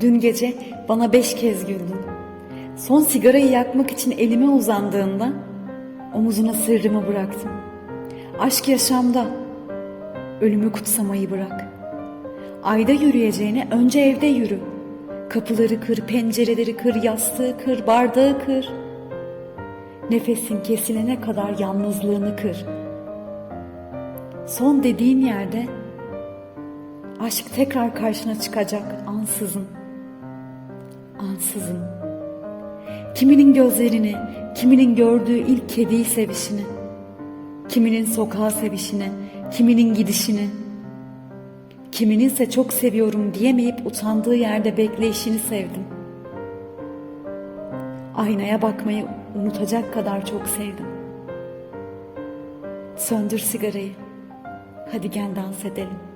Dün gece bana beş kez güldün. Son sigarayı yakmak için elime uzandığında omuzuna sırrımı bıraktım. Aşk yaşamda, ölümü kutsamayı bırak. Ayda yürüyeceğine önce evde yürü. Kapıları kır, pencereleri kır, yastığı kır, bardağı kır. Nefesin kesilene kadar yalnızlığını kır. Son dediğin yerde aşk tekrar karşına çıkacak ansızın. Ansızın. Kiminin gözlerini, kiminin gördüğü ilk kediyi sevişini, kiminin sokağa sevişini, kiminin gidişini, kimininse çok seviyorum diyemeyip utandığı yerde bekleyişini sevdim. Aynaya bakmayı unutacak kadar çok sevdim. Söndür sigarayı. Hadi gel dans edelim.